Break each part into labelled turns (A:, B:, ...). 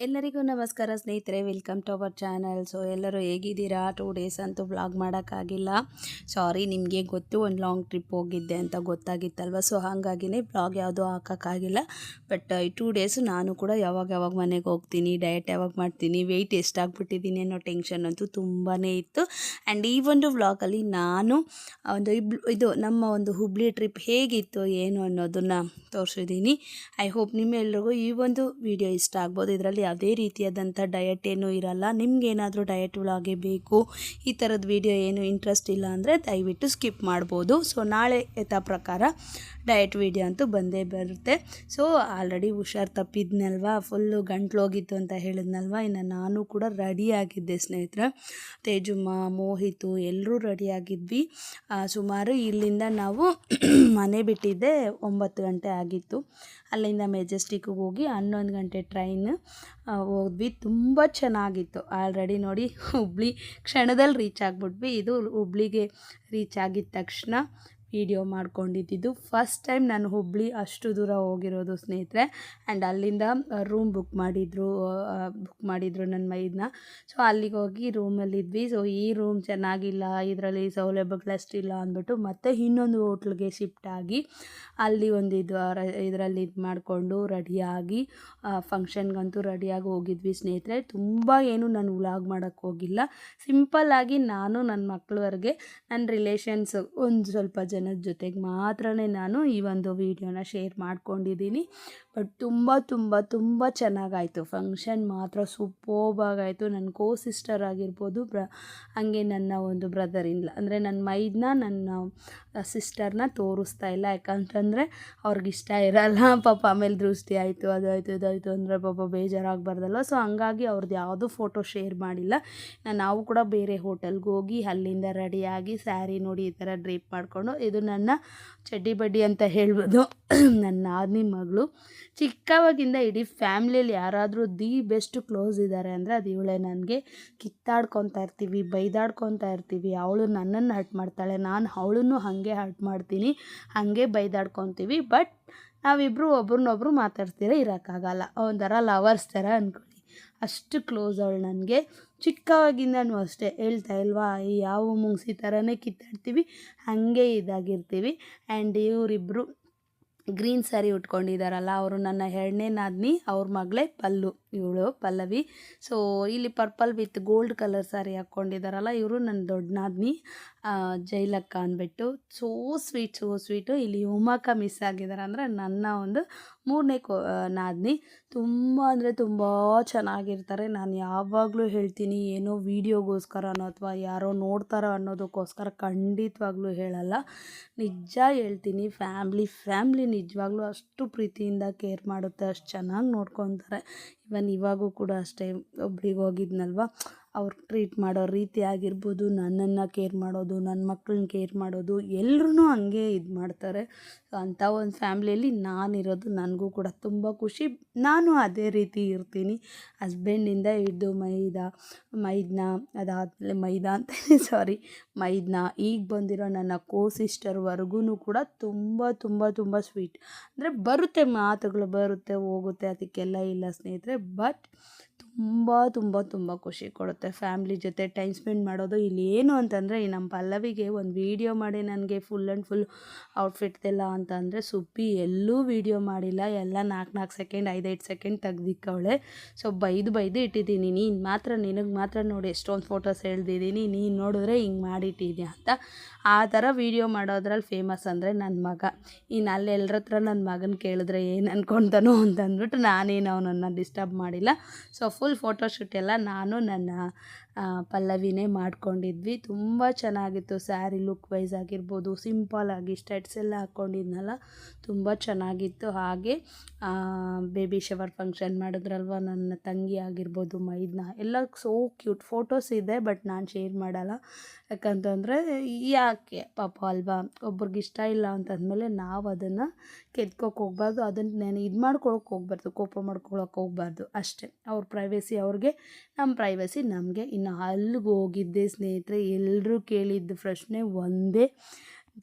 A: ಎಲ್ಲರಿಗೂ ನಮಸ್ಕಾರ ಸ್ನೇಹಿತರೆ welcome to our channel so ಎಲ್ಲರೂ ಹೇಗಿದ್ದೀರಾ? ಟೂ ಡೇಸ್ ಅಂತೂ ವ್ಲಾಗ್ ಮಾಡೋಕ್ಕಾಗಿಲ್ಲ. ಸಾರಿ ನಿಮಗೆ ಗೊತ್ತು, ಒಂದು ಲಾಂಗ್ ಟ್ರಿಪ್ ಹೋಗಿದ್ದೆ ಅಂತ ಗೊತ್ತಾಗಿತ್ತಲ್ವ? ಸೊ ಹಾಗಾಗಿನೇ ಬ್ಲಾಗ್ ಯಾವುದೂ ಹಾಕೋಕ್ಕಾಗಿಲ್ಲ. ಬಟ್ ಈ ಟೂ ಡೇಸು ನಾನು ಕೂಡ ಯಾವಾಗ ಯಾವಾಗ ಮನೆಗೆ ಹೋಗ್ತೀನಿ ಡಯಟ್ ಯಾವಾಗ ಮಾಡ್ತೀನಿ ವೆಯ್ಟ್ ಎಷ್ಟಾಗ್ಬಿಟ್ಟಿದ್ದೀನಿ ಅನ್ನೋ ಟೆನ್ಷನ್ ಅಂತೂ ತುಂಬಾ ಇತ್ತು. ಆ್ಯಂಡ್ ಈ ಒಂದು ವ್ಲಾಗಲ್ಲಿ ನಾನು ಒಂದು ಇದು ನಮ್ಮ ಒಂದು ಹುಬ್ಳಿ ಟ್ರಿಪ್ ಹೇಗಿತ್ತು, ಏನು ಅನ್ನೋದನ್ನು ತೋರಿಸಿದ್ದೀನಿ ಐ ಹೋಪ್ ನಿಮ್ಮೆಲ್ರಿಗೂ ಈ ಒಂದು ವಿಡಿಯೋ ಇಷ್ಟ ಆಗ್ಬೋದು. ಇದರಲ್ಲಿ ಯಾವುದೇ ರೀತಿಯಾದಂಥ ಡಯಟ್ ಏನೂ ಇರಲ್ಲ. ನಿಮ್ಗೇನಾದರೂ ಡಯಟ್ ವ್ಲಾಗೆ ಬೇಕು, ಈ ಥರದ ವಿಡಿಯೋ ಏನು ಇಂಟ್ರೆಸ್ಟ್ ಇಲ್ಲ ಅಂದರೆ ದಯವಿಟ್ಟು ಸ್ಕಿಪ್ ಮಾಡ್ಬೋದು. ಸೊ ನಾಳೆ ಯಥ ಪ್ರಕಾರ ಡಯಟ್ ವಿಡಿಯೋ ಅಂತೂ ಬಂದೇ ಬರುತ್ತೆ. ಸೊ ಆಲ್ರೆಡಿ ಹುಷಾರು ತಪ್ಪಿದ್ನಲ್ವಾ? ಫುಲ್ಲು ಗಂಟ್ಲೋಗಿತ್ತು ಅಂತ ಹೇಳಿದ್ನಲ್ವ? ಇನ್ನು ನಾನು ಕೂಡ ರೆಡಿ ಆಗಿದ್ದೆ ಸ್ನೇಹಿತರೆ. ತೇಜುಮ್ಮ ಮೋಹಿತು ಎಲ್ಲರೂ ರೆಡಿಯಾಗಿದ್ವಿ ಸುಮಾರು ಇಲ್ಲಿಂದ ನಾವು ಮನೆ ಬಿಟ್ಟಿದ್ದೆ ಒಂಬತ್ತು ಗಂಟೆ ಆಗಿತ್ತು. ಅಲ್ಲಿಂದ ಮೆಜೆಸ್ಟಿಕ್ಗೆ ಹೋಗಿ ಹನ್ನೊಂದು ಗಂಟೆ ಟ್ರೈನ್ ಹೋದ್ವಿ. ತುಂಬ ಚೆನ್ನಾಗಿತ್ತು. ಆಲ್ರೆಡಿ ನೋಡಿ ಹುಬ್ಳಿ ಕ್ಷಣದಲ್ಲಿ ರೀಚ್ ಆಗಿಬಿಟ್ವಿ. ಇದು ಹುಬ್ಳಿಗೆ ರೀಚ್ ಆಗಿದ ತಕ್ಷಣ. ವೀಡಿಯೋ ಮಾಡ್ಕೊಂಡಿದ್ದು ಫಸ್ಟ್ ಟೈಮ್ ನಾನು ಹುಬ್ಳಿ ಅಷ್ಟು ದೂರ ಹೋಗಿರೋದು ಸ್ನೇಹಿತರೆ. ಆ್ಯಂಡ್ ಅಲ್ಲಿಂದ ರೂಮ್ ಬುಕ್ ಮಾಡಿದರು ಬುಕ್ ಮಾಡಿದರು ನನ್ನ ಮೈದನ್ನ ಸೊ ಅಲ್ಲಿಗೆ ಹೋಗಿ ರೂಮಲ್ಲಿದ್ವಿ ಸೊ ಈ ರೂಮ್ ಚೆನ್ನಾಗಿಲ್ಲ, ಇದರಲ್ಲಿ ಸೌಲಭ್ಯಗಳಷ್ಟಿಲ್ಲ ಅಂದ್ಬಿಟ್ಟು ಮತ್ತೆ ಇನ್ನೊಂದು ಹೋಟ್ಲ್ಗೆ ಶಿಫ್ಟ್ ಆಗಿ ಅಲ್ಲಿ ಒಂದು ಇದು ಇದರಲ್ಲಿ ಇದು ಮಾಡಿಕೊಂಡು ರೆಡಿಯಾಗಿ ಫಂಕ್ಷನ್ಗಂತೂ ರೆಡಿಯಾಗಿ ಹೋಗಿದ್ವಿ ಸ್ನೇಹಿತರೆ. ತುಂಬ ಏನು ನಾನು ವ್ಲಾಗ್ ಮಾಡೋಕ್ಕೆ ಹೋಗಿಲ್ಲ. ಸಿಂಪಲ್ಲಾಗಿ ನಾನು ನನ್ನ ಮಕ್ಕಳವರೆಗೆ ನನ್ನ ರಿಲೇಷನ್ಸ್ ಒಂದು ಸ್ವಲ್ಪ ಜನದ ಜೊತೆಗೆ ಮಾತ್ರನೇ ನಾನು ಈ ಒಂದು ವಿಡಿಯೋನ ಶೇರ್ ಮಾಡ್ಕೊಂಡಿದ್ದೀನಿ. ಬಟ್ ತುಂಬ ತುಂಬ ತುಂಬ ಚೆನ್ನಾಗಾಯಿತು. ಫಂಕ್ಷನ್ ಮಾತ್ರ ಸೂಪೋಬಾಗಾಯಿತು ನನ್ನ ಕೋ ಸಿಸ್ಟರ್ ಆಗಿರ್ಬೋದು, ಬ್ರ, ಹಂಗೆ ನನ್ನ ಒಂದು ಬ್ರದರ್ ಇಲ್ಲ ಅಂದರೆ ನನ್ನ ಮೈದನ್ನ ನನ್ನ ಸಿಸ್ಟರ್ನ ತೋರಿಸ್ತಾ ಇಲ್ಲ. ಯಾಕಂತಂದರೆ ಅವ್ರಿಗೆ ಇಷ್ಟ ಇರಲ್ಲ. ಪಾಪ ಆಮೇಲೆ ದೃಷ್ಟಿ ಆಯಿತು ಅದಾಯಿತು ಇದಾಯಿತು ಅಂದರೆ ಪಾಪ ಬೇಜಾರಾಗಬಾರ್ದಲ್ಲ ಸೊ ಹಂಗಾಗಿ ಅವ್ರದ್ದು ಯಾವುದೂ ಫೋಟೋ ಶೇರ್ ಮಾಡಿಲ್ಲ. ನಾವು ಕೂಡ ಬೇರೆ ಹೋಟೆಲ್ಗೆ ಹೋಗಿ ಅಲ್ಲಿಂದ ರೆಡಿಯಾಗಿ ಸ್ಯಾರಿ ನೋಡಿ ಈ ಥರ ಡ್ರೇಪ್ ಮಾಡಿಕೊಂಡು ಇದು ನನ್ನ ಚಡ್ಡಿ ಬಡ್ಡಿ ಅಂತ ಹೇಳ್ಬೋದು. ನನ್ನ ನಾದಿನಿ ಮಗಳು. ಚಿಕ್ಕವಾಗಿಂದ ಇಡೀ ಫ್ಯಾಮ್ಲಿಯಲ್ಲಿ ಯಾರಾದರೂ ದಿ ಬೆಸ್ಟ್ ಕ್ಲೋಸ್ ಇದ್ದಾರೆ ಅಂದರೆ ಅದು ಇವಳೆ ನನಗೆ ಕಿತ್ತಾಡ್ಕೊತಾ ಇರ್ತೀವಿ, ಬೈದಾಡ್ಕೊತಾ ಇರ್ತೀವಿ. ಅವಳು ನನ್ನನ್ನು ಹರ್ಟ್ ಮಾಡ್ತಾಳೆ, ನಾನು ಅವಳನ್ನು ಹಾಗೆ ಹರ್ಟ್ ಮಾಡ್ತೀನಿ, ಹಾಗೆ ಬೈದಾಡ್ಕೊತೀವಿ. ಬಟ್ ನಾವಿಬ್ಬರು ಒಬ್ರನ್ನೊಬ್ರು ಮಾತಾಡ್ತೀರ ಇರೋಕ್ಕಾಗಲ್ಲ. ಒಂಥರ ಲವರ್ಸ್ ಥರ ಅಂದ್ಕೊಳ್ಳಿ ಅಷ್ಟು ಕ್ಲೋಸ್ ಅವಳು ನನಗೆ. ಚಿಕ್ಕವಾಗಿಂದನೂ ಅಷ್ಟೇ. ಹೇಳ್ತಾ ಇಲ್ವಾ, ಈ ಯಾವ ಮುಂಗ್ಸಿ ಥರನೇ ಕಿತ್ತಾಡ್ತೀವಿ, ಹಾಗೆ ಇದಾಗಿರ್ತೀವಿ. ಆ್ಯಂಡ್ ಇವರಿಬ್ಬರು ಗ್ರೀನ್ ಸ್ಯಾರಿ ಉಟ್ಕೊಂಡಿದ್ದಾರಲ್ಲ ಅವರು ನನ್ನ ಎರಡನೇ ನಾದಿನಿ ಅವ್ರ ಮಗಳೇ ಪಲ್ಲು ಇವಳು ಪಲ್ಲವಿ. ಸೊ ಇಲ್ಲಿ purple with gold colour sari ಹಾಕ್ಕೊಂಡಿದ್ದಾರಲ್ಲ ಇವರು ನನ್ನ ದೊಡ್ಡ ನಾದಿನಿ ಜೈಲಕ್ಕ ಅಂದ್ಬಿಟ್ಟು ಸೋ ಸ್ವೀಟ್ ಸೋ ಸ್ವೀಟು ಇಲ್ಲಿ ಉಮಾಕ ಮಿಸ್ ಆಗಿದ್ದಾರೆ ಅಂದರೆ ನನ್ನ ಒಂದು ಮೂರನೇ ಕೋ ನಾದ್ನಿ. ತುಂಬ ಅಂದರೆ ತುಂಬ ಚೆನ್ನಾಗಿರ್ತಾರೆ. ನಾನು ಯಾವಾಗಲೂ ಹೇಳ್ತೀನಿ, ಏನೋ ವೀಡಿಯೋಗೋಸ್ಕರನೋ ಅಥವಾ ಯಾರೋ ನೋಡ್ತಾರೋ ಅನ್ನೋದಕ್ಕೋಸ್ಕರ ಖಂಡಿತವಾಗ್ಲೂ ಹೇಳಲ್ಲ. ನಿಜ ಹೇಳ್ತೀನಿ, ಫ್ಯಾಮ್ಲಿ ಫ್ಯಾಮ್ಲಿ ನಿಜವಾಗ್ಲೂ ಅಷ್ಟು ಪ್ರೀತಿಯಿಂದ ಕೇರ್ ಮಾಡುತ್ತೆ, ಅಷ್ಟು ಚೆನ್ನಾಗಿ ನೋಡ್ಕೊತಾರೆ. ಇವನ್ ಇವಾಗೂ ಕೂಡ ಅಷ್ಟೇ ಒಬ್ರಿಗೆ ಹೋಗಿದ್ನಲ್ವ? ಅವ್ರು ಟ್ರೀಟ್ ಮಾಡೋ ರೀತಿ ಆಗಿರ್ಬೋದು, ನನ್ನನ್ನು ಕೇರ್ ಮಾಡೋದು ನನ್ನ ಮಕ್ಕಳನ್ನ ಕೇರ್ ಮಾಡೋದು ಎಲ್ಲರೂ ಹಂಗೆ ಇದು ಮಾಡ್ತಾರೆ. ಅಂಥ ಒಂದು ಫ್ಯಾಮ್ಲಿಯಲ್ಲಿ ನಾನಿರೋದು, ನನಗೂ ಕೂಡ ತುಂಬ ಖುಷಿ. ನಾನು ಅದೇ ರೀತಿ ಇರ್ತೀನಿ. ಹಸ್ಬೆಂಡಿಂದ ಹಿಡ್ದು ಮೈದಾ, ಮೈದ್ನ, ಅದಾದಮೇಲೆ ಮೈದಾ ಅಂತ ಸಾರಿ ಮೈದ್ನ. ಈಗ ಬಂದಿರೋ ನನ್ನ ಕೋ ಸಿಸ್ಟರ್ವರೆಗೂ ಕೂಡ ತುಂಬ ತುಂಬ ತುಂಬ ಸ್ವೀಟ್ ಅಂದರೆ ಬರುತ್ತೆ, ಮಾತುಗಳು ಬರುತ್ತೆ, ಹೋಗುತ್ತೆ, ಅದಕ್ಕೆಲ್ಲ ಇಲ್ಲ ಸ್ನೇಹಿತರೆ. ಬಟ್ ತುಂಬ ತುಂಬ ತುಂಬ ಖುಷಿ ಕೊಡುತ್ತೆ. ಫ್ಯಾಮ್ಲಿ ಜೊತೆ ಟೈಮ್ ಸ್ಪೆಂಡ್ ಮಾಡೋದು ಇಲ್ಲಿ ಏನು ಅಂತಂದರೆ, ಈ ನಮ್ಮ ಪಲ್ಲವಿಗೆ ಒಂದು ವೀಡಿಯೋ ಮಾಡಿ, ನನಗೆ ಫುಲ್ ಆ್ಯಂಡ್ ಫುಲ್ ಔಟ್ಫಿಟ್ದೆಲ್ಲ ಅಂತ ಅಂದರೆ ಸುಪ್ಪಿ ಎಲ್ಲೂ ವೀಡಿಯೋ ಮಾಡಿಲ್ಲ. ಎಲ್ಲ ನಾಲ್ಕು ನಾಲ್ಕು ಸೆಕೆಂಡ್ ಐದೈದು ಸೆಕೆಂಡ್ ತೆಗ್ದಿಕ್ಕವಳೆ. ಸೊ, ಬೈದು ಬೈದು ಇಟ್ಟಿದ್ದೀನಿ. ನೀನು ಮಾತ್ರ, ನಿನಗೆ ಮಾತ್ರ ನೋಡಿ ಎಷ್ಟೊಂದು ಫೋಟೋಸ್ ಹೇಳ್ದಿದ್ದೀನಿ. ನೀನು ನೋಡಿದ್ರೆ ಹಿಂಗೆ ಮಾಡಿಟ್ಟಿದ್ಯಾ ಅಂತ. ಆ ಥರ ವೀಡಿಯೋ ಮಾಡೋದ್ರಲ್ಲಿ ಫೇಮಸ್ ಅಂದರೆ ನನ್ನ ಮಗ. ಇನ್ನು ಅಲ್ಲಿ ಎಲ್ಲರ ಹತ್ರ ನನ್ನ ಮಗನ ಕೇಳಿದ್ರೆ ಏನು ಅಂದ್ಕೊತಾನೋ ಅಂತಂದ್ಬಿಟ್ಟು ನಾನೇನು ಅವನನ್ನು ಡಿಸ್ಟರ್ಬ್ ಮಾಡಿಲ್ಲ. ಸೊ ಫುಲ್ ಫೋಟೋಶೂಟ್ ಎಲ್ಲ ನಾನು ನನ್ನ ಪಲ್ಲವಿನೇ ಮಾಡ್ಕೊಂಡಿದ್ವಿ. ತುಂಬ ಚೆನ್ನಾಗಿತ್ತು ಸ್ಯಾರಿ ಲುಕ್ ವೈಸ್ ಆಗಿರ್ಬೋದು ಆಗಿ ಸ್ಟೆಟ್ಸ್ ಎಲ್ಲ ಹಾಕ್ಕೊಂಡಿದ್ನಲ್ಲ ತುಂಬ ಚೆನ್ನಾಗಿತ್ತು. ಹಾಗೆ ಬೇಬಿ ಶವರ್ ಫಂಕ್ಷನ್ ಮಾಡಿದ್ರಲ್ವ, ನನ್ನ ತಂಗಿ ಆಗಿರ್ಬೋದು, ಮೈದ್ನ, ಎಲ್ಲ ಸೋ ಕ್ಯೂಟ್ ಫೋಟೋಸ್ ಇದೆ ಬಟ್ ನಾನು ಶೇರ್ ಮಾಡಲ್ಲ. ಯಾಕಂತಂದರೆ, ಯಾಕೆ ಪಾಪ ಅಲ್ವಾ, ಒಬ್ರಿಗೆ ಇಷ್ಟ ಇಲ್ಲ ಅಂತಂದಮೇಲೆ ನಾವು ಅದನ್ನು ಕೆದ್ಕೋಕೆ ಹೋಗ್ಬಾರ್ದು ಅದನ್ನು ನಾನು ಇದು ಮಾಡ್ಕೊಳಕ್ಕೆ ಹೋಗ್ಬಾರ್ದು, ಕೋಪ ಮಾಡ್ಕೊಳಕ್ಕೆ ಹೋಗ್ಬಾರ್ದು ಅಷ್ಟೇ. ಅವ್ರ ಪ್ರೈವೇಸಿ ಅವ್ರಿಗೆ ನಮ್ಮ ಪ್ರೈವೇಸಿ ನಮಗೆ. ಇನ್ನು ಅಲ್ಲಿಗೆ ಹೋಗಿದ್ದೆ ಸ್ನೇಹಿತರೆ ಎಲ್ಲರೂ ಕೇಳಿದ್ದು ಪ್ರಶ್ನೆ ಒಂದೇ.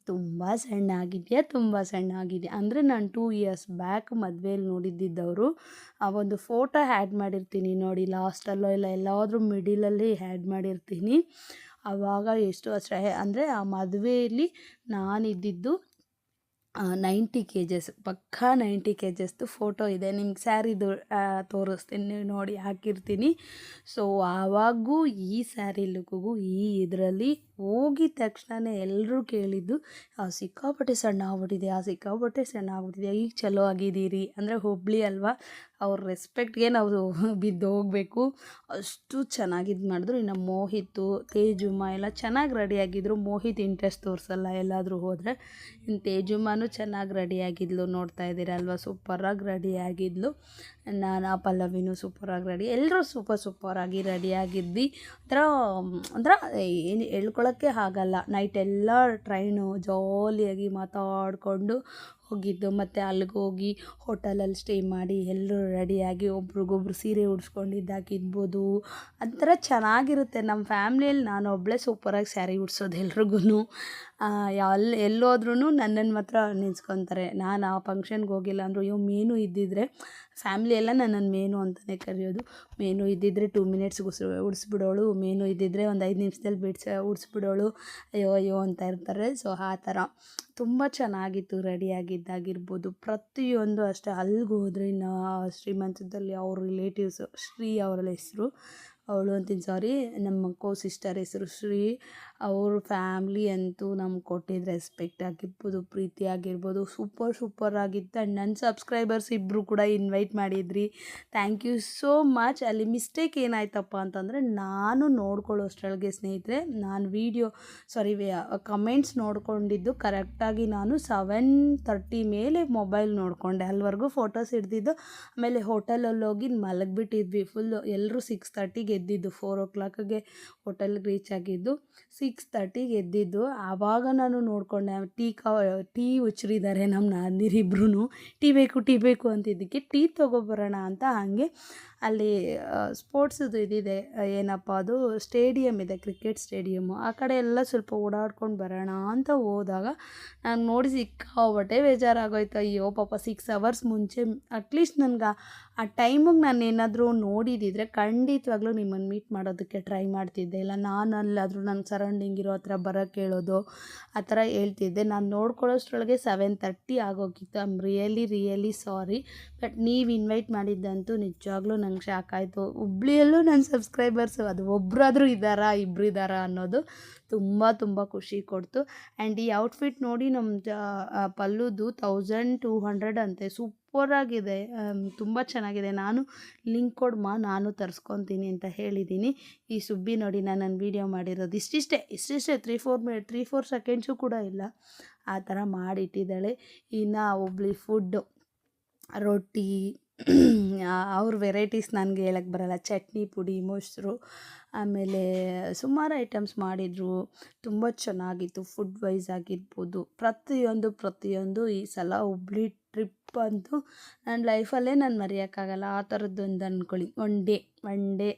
A: ತುಂಬ ಸಣ್ಣ ಆಗಿದೆಯಾ ತುಂಬ ಸಣ್ಣ ಆಗಿದೆ ಅಂದರೆ ನಾನು ಟೂ ಇಯರ್ಸ್ ಬ್ಯಾಕ್ ಮದುವೆಯಲ್ಲಿ ನೋಡಿದ್ದಿದ್ದವರು, ಆ ಒಂದು ಫೋಟೋ ಆ್ಯಡ್ ಮಾಡಿರ್ತೀನಿ ನೋಡಿ ಲಾಸ್ಟಲ್ಲೋ ಇಲ್ಲ ಎಲ್ಲಾದರೂ ಮಿಡಿಲಲ್ಲಿ ಆ್ಯಡ್ ಮಾಡಿರ್ತೀನಿ. ಆವಾಗ ಎಷ್ಟು ಅಷ್ಟೇ ಅಂದರೆ ಆ ಮದುವೆಯಲ್ಲಿ ನಾನಿದ್ದಿದ್ದು ನೈಂಟಿ ಕೆ ಜಸ್ ಪಕ್ಕಾ ನೈಂಟಿ ಕೆ ಜಸ್ದು ಫೋಟೋ ಇದೆ. ನಿಮ್ಗೆ ಸ್ಯಾರಿದು ತೋರಿಸ್ತೀನಿ ನೋಡಿ ಹಾಕಿರ್ತೀನಿ. ಸೊ ಆವಾಗೂ ಈ ಸ್ಯಾರಿ ಲುಕ್ಕಿಗೂ ಈ ಇದರಲ್ಲಿ ಹೋಗಿದ ತಕ್ಷಣನೇ ಎಲ್ಲರೂ ಕೇಳಿದ್ದು, ಆ ಸಿಕ್ಕಾಪಟ್ಟೆ ಸಣ್ಣ ಆಗ್ಬಿಟ್ಟಿದೆ, ಆ ಸಿಕ್ಕಾಪಟ್ಟೆ ಸಣ್ಣ ಆಗ್ಬಿಟ್ಟಿದೆ, ಈಗ ಚಲೋ ಆಗಿದ್ದೀರಿ. ಅಂದರೆ ಹುಬ್ಳಿ ಅಲ್ವಾ? ಅವ್ರ ರೆಸ್ಪೆಕ್ಟ್ಗೆ ನಾವು ಬಿದ್ದು ಹೋಗಬೇಕು. ಅಷ್ಟು ಚೆನ್ನಾಗಿ ಇದು ಮಾಡಿದ್ರು. ಇನ್ನು ಮೋಹಿತು, ತೇಜುಮ್ಮ ಎಲ್ಲ ಚೆನ್ನಾಗಿ ರೆಡಿಯಾಗಿದ್ದರು ಮೋಹಿತ್ ಇಂಟ್ರೆಸ್ಟ್ ತೋರಿಸಲ್ಲ ಎಲ್ಲಾದರೂ ಹೋದರೆ. ಇನ್ನು ತೇಜುಮ್ಮನೂ ಚೆನ್ನಾಗಿ ರೆಡಿಯಾಗಿದ್ಲು ನೋಡ್ತಾ ಇದ್ದೀರಲ್ವ ಸೂಪರಾಗಿ ರೆಡಿಯಾಗಿದ್ಲು ನಾನು ಪಲ್ಲವಿನೂ ಸೂಪರಾಗಿ ರೆಡಿ ಎಲ್ಲರೂ ಸೂಪರ್ ಸೂಪರಾಗಿ ರೆಡಿಯಾಗಿದ್ವಿ ಒಂಥರ ಒಂಥರ ಏನು ಹೇಳ್ಕೊಳಕ್ಕೆ ಆಗಲ್ಲ. ನೈಟ್ ಎಲ್ಲ ಟ್ರೈನು ಜಾಲಿಯಾಗಿ ಮಾತಾಡಿಕೊಂಡು ಹೋಗಿದ್ದು. ಮತ್ತು ಅಲ್ಲಿಗೆ ಹೋಗಿ ಹೋಟೆಲಲ್ಲಿ ಸ್ಟೇ ಮಾಡಿ ಎಲ್ಲರೂ ರೆಡಿಯಾಗಿ ಒಬ್ರಿಗೊಬ್ರು ಸೀರೆ ಉಡ್ಸ್ಕೊಂಡಿದ್ದಾಗಿರ್ಬೋದು ಒಂಥರ ಚೆನ್ನಾಗಿರುತ್ತೆ. ನಮ್ಮ ಫ್ಯಾಮ್ಲಿಯಲ್ಲಿ ನಾನು ಒಬ್ಬಳೇ ಸೂಪರಾಗಿ ಸ್ಯಾರಿ ಉಡ್ಸೋದು ಎಲ್ರಿಗೂ ಎಲ್ಲಿ ಎಲ್ಲೋದ್ರೂ ನನ್ನನ್ನು ಮಾತ್ರ ನೆನ್ಸ್ಕೊತಾರೆ. ನಾನು ಆ ಫಂಕ್ಷನ್ಗೆ ಹೋಗಿಲ್ಲ ಅಂದರೂ, ಅಯ್ಯೋ, ಮೀನು ಇದ್ದಿದ್ದರೆ ಫ್ಯಾಮ್ಲಿ ಎಲ್ಲ ನನ್ನನ್ನು ಮೇನು ಅಂತಲೇ ಕರೆಯೋದು. ಮೇನು ಇದ್ದಿದ್ದರೆ ಟೂ ಮಿನಿಟ್ಸ್ ಉಸ್ ಉಡಿಸ್ಬಿಡೋಳು. ಮೇನು ಇದ್ದಿದ್ದರೆ ಒಂದು ಐದು ನಿಮಿಷದಲ್ಲಿ ಬಿಡ್ಸ ಉಡಿಸ್ಬಿಡೋಳು. ಅಯ್ಯೋ ಅಯ್ಯೋ ಅಂತ ಇರ್ತಾರೆ. ಸೊ ಆ ಥರ. ತುಂಬ ಚೆನ್ನಾಗಿತ್ತು ರೆಡಿಯಾಗಿದ್ದಾಗಿರ್ಬೋದು ಪ್ರತಿಯೊಂದು ಅಷ್ಟೇ. ಅಲ್ಲಿಗೆ ಹೋದ್ರೆ ಇನ್ನು ಶ್ರೀಮಂತದಲ್ಲಿ ಅವ್ರ ರಿಲೇಟಿವ್ಸ್ ಶ್ರೀ ಅವರ ಹೆಸರು. ಅವಳು ಅಂತೀನಿ ಸಾರಿ ನಮ್ಮ ಕೋ ಸಿಸ್ಟರ್ ಹೆಸರು ಶ್ರೀ ಅವ್ರ ಫ್ಯಾಮ್ಲಿ ಅಂತೂ ನಮ್ಗೆ ಕೊಟ್ಟಿದ್ದ ರೆಸ್ಪೆಕ್ಟ್ ಆಗಿರ್ಬೋದು, ಪ್ರೀತಿ ಆಗಿರ್ಬೋದು ಸೂಪರ್ ಸೂಪರ್ ಆಗಿತ್ತು. ಆ್ಯಂಡ್ ನನ್ನ ಸಬ್ಸ್ಕ್ರೈಬರ್ಸ್ ಇಬ್ಬರು ಕೂಡ ಇನ್ವೈಟ್ ಮಾಡಿದ್ರಿ. ಥ್ಯಾಂಕ್ ಯು ಸೋ ಮಚ್ ಅಲ್ಲಿ ಮಿಸ್ಟೇಕ್ ಏನಾಯ್ತಪ್ಪ ಅಂತಂದರೆ, ನಾನು ನೋಡ್ಕೊಳ್ಳೋ ಅಷ್ಟರೊಳಗೆ ಸ್ನೇಹಿತರೆ, ನಾನು ವೀಡಿಯೋ ಸಾರಿ ಕಮೆಂಟ್ಸ್ ನೋಡ್ಕೊಂಡಿದ್ದು ಕರೆಕ್ಟಾಗಿ ನಾನು ಸೆವೆನ್ ತರ್ಟಿ ಮೇಲೆ ಮೊಬೈಲ್ ನೋಡಿಕೊಂಡೆ. ಅಲ್ಲಿವರೆಗೂ ಫೋಟೋಸ್ ಹಿಡ್ದಿದ್ದು, ಆಮೇಲೆ ಹೋಟೆಲಲ್ಲಿ ಹೋಗಿ ಮಲಗಿಬಿಟ್ಟಿದ್ವಿ. ಫುಲ್ಲು ಎಲ್ಲರೂ ಸಿಕ್ಸ್ ತರ್ಟಿಗೆ ಎದ್ದಿದ್ದು ಫೋರ್ ಓ ಕ್ಲಾಕಿಗೆ ಹೋಟೆಲ್ಗೆ ರೀಚ್ ಆಗಿದ್ದು. ಸಿಕ್ಸ್ ತರ್ಟಿಗೆ ಎದ್ದಿದ್ದು, ಆವಾಗ ನಾನು ನೋಡಿಕೊಂಡೆ, ಟೀ ಕಾ, ಟೀ ಉಚ್ಚರಿದ್ದಾರೆ ನಮ್ಮ ನಾದಿರಿಬ್ರು ಟೀ ಬೇಕು ಟೀ ಬೇಕು ಅಂತಿದ್ದಕ್ಕೆ, ಟೀ ತೊಗೊಬರೋಣ ಅಂತ ಹಾಗೆ ಅಲ್ಲಿ ಸ್ಪೋರ್ಟ್ಸದು ಇದಿದೆ. ಏನಪ್ಪ ಅದು ಸ್ಟೇಡಿಯಮ್ ಇದೆ ಕ್ರಿಕೆಟ್ ಸ್ಟೇಡಿಯಮ್ಮು ಆ ಕಡೆ ಎಲ್ಲ ಸ್ವಲ್ಪ ಓಡಾಡ್ಕೊಂಡು ಬರೋಣ ಅಂತ ಹೋದಾಗ ನಾನು ನೋಡಿ ಸಿಕ್ಕಾಬಟ್ಟೆ ಬೇಜಾರಾಗೋಯ್ತು. ಅಯ್ಯೋ, ಪಾಪ ಸಿಕ್ಸ್ ಅವರ್ಸ್ ಮುಂಚೆ ಅಟ್ಲೀಸ್ಟ್ ನನಗೆ ಆ ಟೈಮಿಗೆ ನಾನು ಏನಾದರೂ ನೋಡಿದಿದ್ರೆ ಖಂಡಿತವಾಗ್ಲೂ ನಿಮ್ಮನ್ನು ಮೀಟ್ ಮಾಡೋದಕ್ಕೆ ಟ್ರೈ ಮಾಡ್ತಿದ್ದೆ. ಇಲ್ಲ, ನಾನು ಅಲ್ಲಾದರೂ ನನ್ನ ಸರೌಂಡಿಂಗ್ ಇರೋ ಹತ್ರ ಬರೋಕ್ಕೆ ಹೇಳೋದು ಆ ಥರ ಹೇಳ್ತಿದ್ದೆ. ನಾನು ನೋಡ್ಕೊಳ್ಳೋಷ್ಟ್ರೊಳಗೆ ಸೆವೆನ್ ತರ್ಟಿ ಆಗೋಗಿತ್ತು. I am really really sorry but ನೀವು ಇನ್ವೈಟ್ ಮಾಡಿದ್ದಂತೂ ನಿಜವಾಗ್ಲೂ ನಂಗೆ ಶಾಕ್ ಆಯಿತು ಹುಬ್ಳಿಯಲ್ಲೂ ನನ್ನ ಸಬ್ಸ್ಕ್ರೈಬರ್ಸು ಅದು ಒಬ್ಬರಾದರೂ ಇದ್ದಾರಾ ಇಬ್ಬರು ಇದ್ದಾರಾ ಅನ್ನೋದು ತುಂಬ ತುಂಬ ಖುಷಿ ಕೊಡ್ತು. ಆ್ಯಂಡ್ ಈ ಔಟ್ಫಿಟ್ ನೋಡಿ ನಮ್ಮ ಪಲ್ಲುದು ತೌಸಂಡ್ ಟೂ ಹಂಡ್ರೆಡ್ ಅಂತೆ. ಸೂಪರಾಗಿದೆ ತುಂಬ ಚೆನ್ನಾಗಿದೆ. ನಾನು ಲಿಂಕ್ ಕೊಡ್ಮಾ, ನಾನು ತರಿಸ್ಕೊತೀನಿ ಅಂತ ಹೇಳಿದ್ದೀನಿ ಈ ಸುಬ್ಬಿ ನೋಡಿ ನಾನು ನನ್ನ ವೀಡಿಯೋ ಮಾಡಿರೋದು ಇಷ್ಟಿಷ್ಟೇ. ಇಷ್ಟಿಷ್ಟೇ. ತ್ರೀ ಫೋರ್ ಮಿ ತ್ರೀ ಫೋರ್ ಸೆಕೆಂಡ್ಸು ಕೂಡ ಇಲ್ಲ. ಆ ಥರ ಮಾಡಿಟ್ಟಿದ್ದಾಳೆ. ಇನ್ನು ಒಬ್ಳಿ ಫುಡ್ಡು ರೊಟ್ಟಿ ಅವ್ರ ವೆರೈಟೀಸ್ ನನಗೆ ಹೇಳಕ್ಕೆ ಬರಲ್ಲ. ಚಟ್ನಿ, ಪುಡಿ, ಮೊಸರು, ಆಮೇಲೆ ಸುಮಾರು ಐಟಮ್ಸ್ ಮಾಡಿದರು. ತುಂಬ ಚೆನ್ನಾಗಿತ್ತು. ಫುಡ್ ವೈಸ್ ಆಗಿರ್ಬೋದು. ಪ್ರತಿಯೊಂದು ಪ್ರತಿಯೊಂದು ಈ ಸಲ ಹುಬ್ಳಿ ಟ್ರಿಪ್ ಅಂತೂ ನನ್ನ ಲೈಫಲ್ಲೇ ನಾನು ಮರೆಯೋಕ್ಕಾಗಲ್ಲ, ಆ ಥರದ್ದೊಂದು ಅಂದ್ಕೊಳ್ಳಿ ಒನ್ ಡೇ ಒನ್ ಡೇ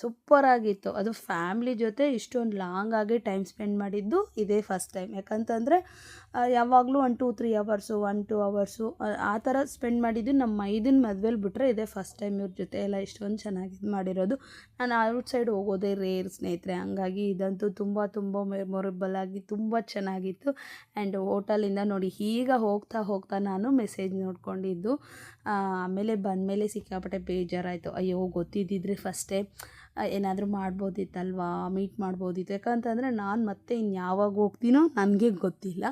A: ಸೂಪರಾಗಿತ್ತು ಅದು ಫ್ಯಾಮ್ಲಿ ಜೊತೆ ಇಷ್ಟೊಂದು ಲಾಂಗಾಗಿ ಟೈಮ್ ಸ್ಪೆಂಡ್ ಮಾಡಿದ್ದು ಇದೇ ಫಸ್ಟ್ ಟೈಮ್ ಯಾಕಂತಂದರೆ ಯಾವಾಗಲೂ one two three hours one two hours ಆ ಥರ ಸ್ಪೆಂಡ್ ಮಾಡಿದ್ದು ನಮ್ಮ ಐದಿನ ಮದುವೆಲಿ ಬಿಟ್ಟರೆ ಇದೇ ಫಸ್ಟ್ ಟೈಮ್ ಇವ್ರ ಜೊತೆ ಎಲ್ಲ ಇಷ್ಟೊಂದು ಚೆನ್ನಾಗಿ ಇದು ಮಾಡಿರೋದು. ನಾನು ಔಟ್ ಸೈಡ್ ಹೋಗೋದೇ ರೇರ್ ಸ್ನೇಹಿತರೆ. ಹಂಗಾಗಿ ಇದಂತೂ ತುಂಬ ತುಂಬ ಮೆಮೊರೇಬಲ್ ಆಗಿ ತುಂಬ ಚೆನ್ನಾಗಿತ್ತು. ಆ್ಯಂಡ್ ಹೋಟಲಿಂದ ನೋಡಿ, ಈಗ ಹೋಗ್ತಾ ಹೋಗ್ತಾ ನಾನು ಮೆಸೇಜ್ ನೋಡ್ಕೊಂಡಿದ್ದು. ಆಮೇಲೆ ಬಂದಮೇಲೆ ಸಿಕ್ಕಾಪಟ್ಟೆ ಬೇಜಾರಾಯಿತು. ಅಯ್ಯೋ, ಗೊತ್ತಿದ್ದಿದ್ರೆ ಫಸ್ಟೇ ಏನಾದರೂ ಮಾಡ್ಬೋದಿತ್ತಲ್ವಾ? ಮೀಟ್ ಮಾಡ್ಬೋದಿತ್ತು. ಯಾಕಂತಂದರೆ ನಾನು ಮತ್ತೆ ಇನ್ಯಾವಾಗ ಹೋಗ್ತೀನೋ ನನಗೆ ಗೊತ್ತಿಲ್ಲ.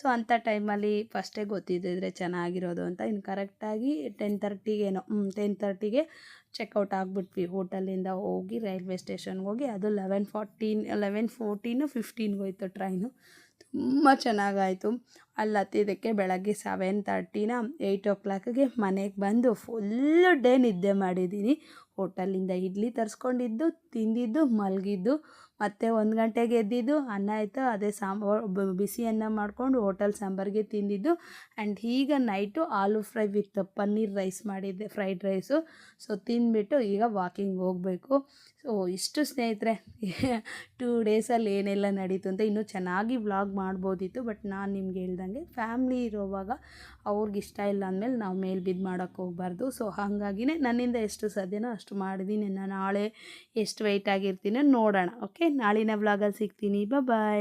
A: ಸೊ ಅಂಥ ಟೈಮಲ್ಲಿ ಫಸ್ಟೇ ಗೊತ್ತಿದ್ದಿದ್ರೆ ಚೆನ್ನಾಗಿರೋದು ಅಂತ ಇನ್ನು ಕರೆಕ್ಟಾಗಿ ಟೆನ್ ತರ್ಟಿಗೇನೋ ಟೆನ್ ತರ್ಟಿಗೆ ಚೆಕ್ಔಟ್ ಆಗಿಬಿಟ್ವಿ. ಹೋಟೆಲಿಂದ ಹೋಗಿ ರೈಲ್ವೆ ಸ್ಟೇಷನ್ಗೆ ಹೋಗಿ, ಅದು ಲೆವೆನ್ ಫಾರ್ಟೀನ್, ಲೆವೆನ್ ಫೋರ್ಟೀನು ಫಿಫ್ಟೀನ್ಗೆ ಹೋಯ್ತು ಟ್ರೈನು. ತುಂಬ ಚೆನ್ನಾಗಾಯಿತು. ಅಲ್ಲಿ ಹತ್ತಿದ್ದಕ್ಕೆ ಬೆಳಗ್ಗೆ ಸೆವೆನ್ ತರ್ಟಿನ ಏಯ್ಟ್ ಓ ಕ್ಲಾಕ್ಗೆ ಮನೆಗೆ ಬಂದು ಫುಲ್ಲು ಡೇ ನಿದ್ದೆ ಮಾಡಿದ್ದೀನಿ ಹೋಟೆಲಿಂದ ಇಡ್ಲಿ ತರಿಸ್ಕೊಂಡಿದ್ದು, ತಿಂದಿದ್ದು, ಮಲಗಿದ್ದು, ಮತ್ತು ಒಂದು ಗಂಟೆಗೆ ಎದ್ದಿದ್ದು, ಅನ್ನ ಆಯಿತು, ಅದೇ ಸಾಂಬಾರು ಬಿಸಿ ಅನ್ನ ಮಾಡಿಕೊಂಡು ಹೋಟೆಲ್ ಸಾಂಬಾರಿಗೆ ತಿಂದಿದ್ದು ಆ್ಯಂಡ್ ಈಗ night aloo fry with paneer rice ಮಾಡಿದ್ದೆ ಫ್ರೈಡ್ ರೈಸು ಸೊ ತಿಂದ್ಬಿಟ್ಟು ಈಗ ವಾಕಿಂಗ್ ಹೋಗಬೇಕು. ಸೊ ಇಷ್ಟು ಸ್ನೇಹಿತರೆ ಟೂ ಡೇಸಲ್ಲಿ ಏನೆಲ್ಲ ನಡೀತು ಅಂತ ಇನ್ನೂ ಚೆನ್ನಾಗಿ ವ್ಲಾಗ್ ಮಾಡ್ಬೋದಿತ್ತು ಬಟ್ ನಾನು ನಿಮ್ಗೆ ಹೇಳ್ದಂಗೆ ಫ್ಯಾಮ್ಲಿ ಇರೋವಾಗ ಅವ್ರಿಗೆ ಇಷ್ಟ ಇಲ್ಲ ಅಂದಮೇಲೆ ನಾವು ಮೇಲೆ ಬಿದ್ದು ಮಾಡೋಕ್ಕೆ ಹೋಗ್ಬಾರ್ದು. ಸೊ, ಹಾಗಾಗಿನೇ ನನ್ನಿಂದ ಎಷ್ಟು ಸಾಧ್ಯನೋ ಅಷ್ಟು ಮಾಡಿದ್ದೀನಿ ನಾನು ನಾಳೆ ಎಷ್ಟು ವೆಯ್ಟ್ ಆಗಿರ್ತೀನಿ ನೋಡೋಣ. ಓಕೆ ನಾಳಿನ ವ್ಲಾಗಲ್ಲಿ ಸಿಗ್ತೀನಿ. ಬಾಯ್